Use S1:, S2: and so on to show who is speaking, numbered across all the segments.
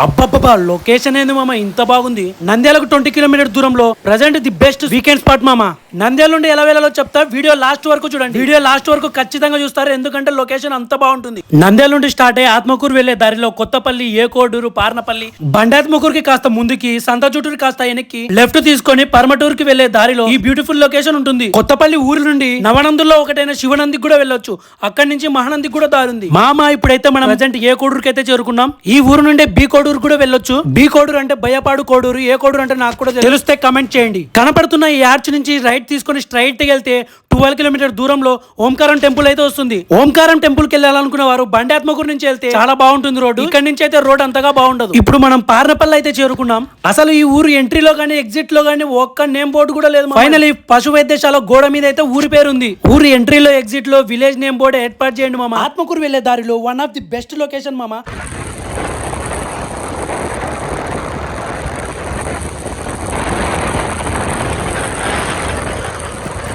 S1: అబ్బబ్బబ్బా లొకేషన్ ఏంది మామ? ఇంత బాగుంది. నంద్యాలకు ట్వంటీ కిలోమీటర్ దూరంలో. Present the best weekend spot మామ. నంద్యాల నుండి ఎలా వెళ్ళాలో చెప్తా. వీడియో లాస్ట్ వరకు చూడండి. వీడియో లాస్ట్ వరకు ఖచ్చితంగా చూస్తారు. ఎందుకంటే లొకేషన్ అంత బాగుంటుంది. నంద్యాల నుండి స్టార్ట్ అయ్యి ఆత్మకూరు వెళ్ళే దారిలో కొత్తపల్లి ఏకోడూరు పార్నపల్లి బండాత్మకూరుకి కాస్త ముందుకి సంతచూటూరు కాస్త వెనక్కి లెఫ్ట్ తీసుకొని పరమటూరుకి వెళ్ళే దారిలో ఈ బ్యూటిఫుల్ లొకేషన్ ఉంటుంది. కొత్తపల్లి ఊరు నుండి నవనందుల్లో ఒకటైన శివనందికి కూడా వెళ్ళొచ్చు. అక్కడి నుంచి మహానందికి కూడా దారుంది. మామ ఇప్పుడైతే మనం ప్రజెంట్ ఏ కోడూరుకి అయితే చేరుకున్నాం. ఈ ఊరు నుండి బి కోడూరు కూడా వెళ్ళొచ్చు. బి కోడూరు అంటే భయపాడు కోడూరు ఏ కోడూరు అంటే నాకు కూడా తెలిస్తే కమెంట్ చేయండి. కనపడుతున్న ఈ ఆర్చ్ నుంచి రైట్ తీసుకొని స్ట్రైట్ వెళ్తే ట్వెల్వ్ కిలోమీటర్ దూరంలో ఓంకారం టెంపుల్ అయితే వస్తుంది. ఓంకారం టెంపుల్కి వెళ్ళాలనుకున్న వారు బండాత్మకూరు నుంచి వెళ్తే చాలా బాగుంటుంది రోడ్డు. ఇక్కడ నుంచి అయితే రోడ్ అంతగా బాగుండదు. ఇప్పుడు మనం పార్నపల్లి అయితే చేరుకున్నాం. అసలు ఈ ఊరు ఎంట్రీలో గానీ ఎగ్జిట్లో గానీ ఒక్క నేమ్ బోర్డు కూడా లేదు ఫైనల్ పశు వైద్యశాల గోడ మీద అయితే ఊరి పేరు ఉంది. ఊరి ఎంట్రీలో ఎగ్జిట్లో విలేజ్ నేమ్ బోర్డు ఏర్పాటు చేయండి మామ. ఆత్మకూరు వెళ్ళే దారిలో one of the best location మామ.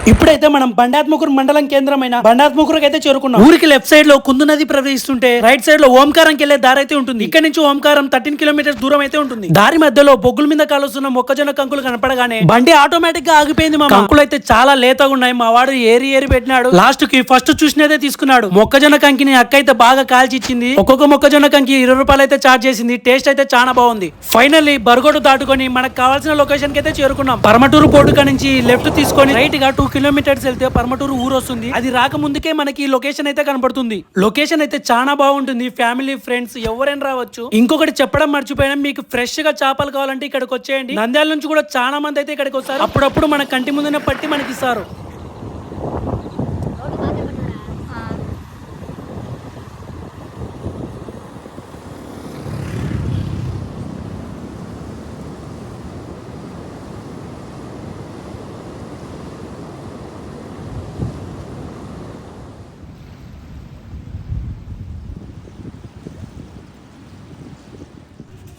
S1: ఇప్పుడైతే మనం బండాత్మకురు మండలం కేంద్రమైన బండాత్మకూరుకి అయితే చేరుకున్నాం. ఊరికి లెఫ్ట్ సైడ్లో కుందు నది ప్రవహిస్తుంటే రైట్ సైడ్లో ఓంకారంకి వెళ్ళే దారి అయితే ఉంటుంది. ఇక్కడ నుంచి ఓంకారం థర్టీన్ కిలోమీటర్స్ దూరం అయితే ఉంటుంది. దారి మధ్యలో బొగ్గుల మీద కాలుస్తున్న మొక్కజొన్న కంకులు కనపడగానే బండి ఆటోమేటిక్గా ఆగిపోయింది మా కంకులు అయితే చాలా లేతగా ఉన్నాయి. మా వాడు ఏరి ఏరి పెట్టినాడు. లాస్ట్కి ఫస్ట్ చూసినదే తీసుకున్నాడు. మొక్కజొన్న కంకిని అక్క అయితే బాగా కాల్చి ఇచ్చింది ఒక్కొక్క మొక్కజొన్న కంకి ఇరవై రూపాయలు అయితే చార్జ్ చేసింది. టేస్ట్ అయితే చాలా బాగుంది. ఫైనల్లీ బర్గోడు దాటుకొని మనకు కావాల్సిన లొకేషన్కి అయితే చేరుకున్నాం. పరమటూరు పోటుక నుంచి లెఫ్ట్ తీసుకొని రైట్గా టూ కిలోమీటర్స్ వెళ్తే పరమటూరు ఊరు వస్తుంది. అది రాకముందుకే మనకి లొకేషన్ అయితే కనపడుతుంది. లొకేషన్ అయితే చాలా బాగుంటుంది. ఫ్యామిలీ ఫ్రెండ్స్ ఎవరైనా రావచ్చు. ఇంకొకటి చెప్పడం మర్చిపోయినా మీకు ఫ్రెష్గా చేపలు కావాలంటే ఇక్కడికి వచ్చేయండి. నంద్యాల నుంచి కూడా చాలా మంది అయితే ఇక్కడికి వస్తారు. అప్పుడప్పుడు మన కంటి ముందునే పట్టి మనకి ఇస్తారు.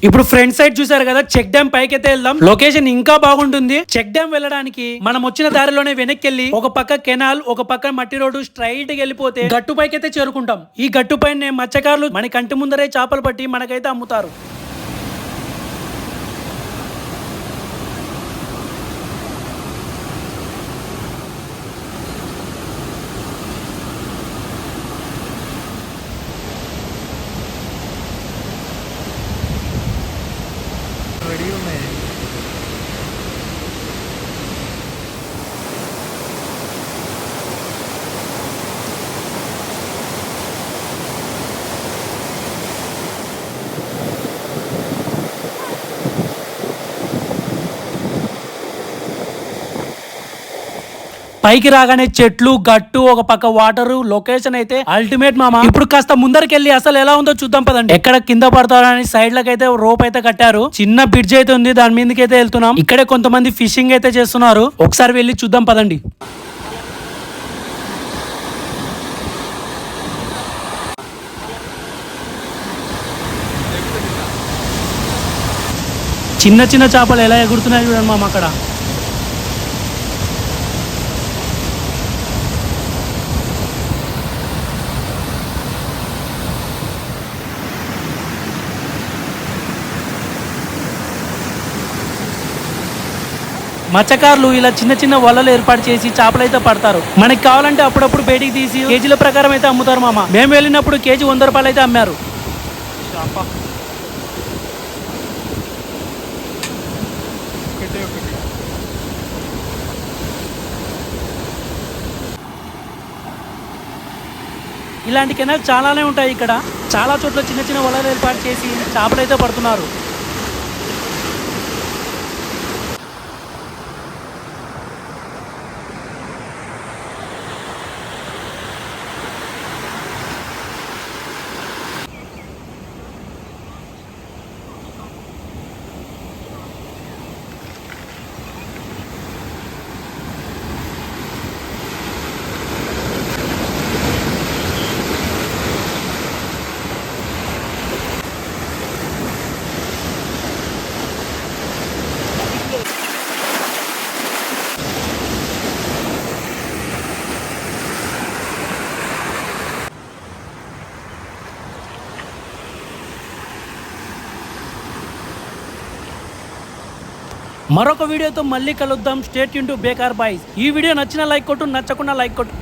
S1: ఇప్పుడు ఫ్రంట్ సైడ్ చూసారు కదా చెక్ డ్యామ్ పైకి అయితే వెళ్దాం. లొకేషన్ ఇంకా బాగుంటుంది. చెక్ డ్యామ్ వెళ్ళడానికి మనం వచ్చిన దారిలోనే వెనక్కి వెళ్ళి ఒక పక్క కెనాల్ ఒక పక్క మట్టి రోడ్డు స్ట్రైట్గా వెళ్ళిపోతే గట్టు పైకి అయితే చేరుకుంటాం. ఈ గట్టు పైన మత్స్యకారులు మన కంటి ముందరే చేపలు పట్టి మనకైతే అమ్ముతారు.
S2: రెడీ ఉన్నాయి
S1: పైకి రాగానే చెట్లు గట్టు ఒక పక్క వాటర్ లొకేషన్ అయితే అల్టిమేట్ మామ. ఇప్పుడు కాస్త ముందరికి వెళ్ళి అసలు ఎలా ఉందో చూద్దాం పదండి. ఎక్కడ కింద పడతారని సైడ్ లకైతే రోప్ అయితే కట్టారు. చిన్న బ్రిడ్జ్ అయితే ఉంది దాని మీదకి అయితే వెళ్తున్నాం. ఇక్కడే కొంతమంది ఫిషింగ్ అయితే చేస్తున్నారు. ఒకసారి వెళ్ళి చూద్దాం పదండి. చిన్న చిన్న చేపలు ఎలా ఎగురుతున్నాయి చూడండి మామ అక్కడ. మత్స్యకారులు ఇలా చిన్న చిన్న వలలు ఏర్పాటు చేసి చేపలు అయితే పడతారు. మనకి కావాలంటే అప్పుడప్పుడు బయటికి తీసి కేజీల ప్రకారం అయితే అమ్ముతారు మామ. మేము వెళ్ళినప్పుడు కేజీ వంద రూపాయలు అయితే అమ్మారు. ఇలాంటి కెనాల్ చాలానే ఉంటాయి ఇక్కడ. చాలా చోట్ల చిన్న చిన్న వలలు ఏర్పాటు చేసి చేపలు అయితే పడుతున్నారు. మరొక వీడియోతో మళ్ళీ కలుద్దాం. Stay tuned to Bekar boys ఈ వీడియో నచ్చిన లైక్ కొట్టు నచ్చకుండా లైక్ కొట్టు.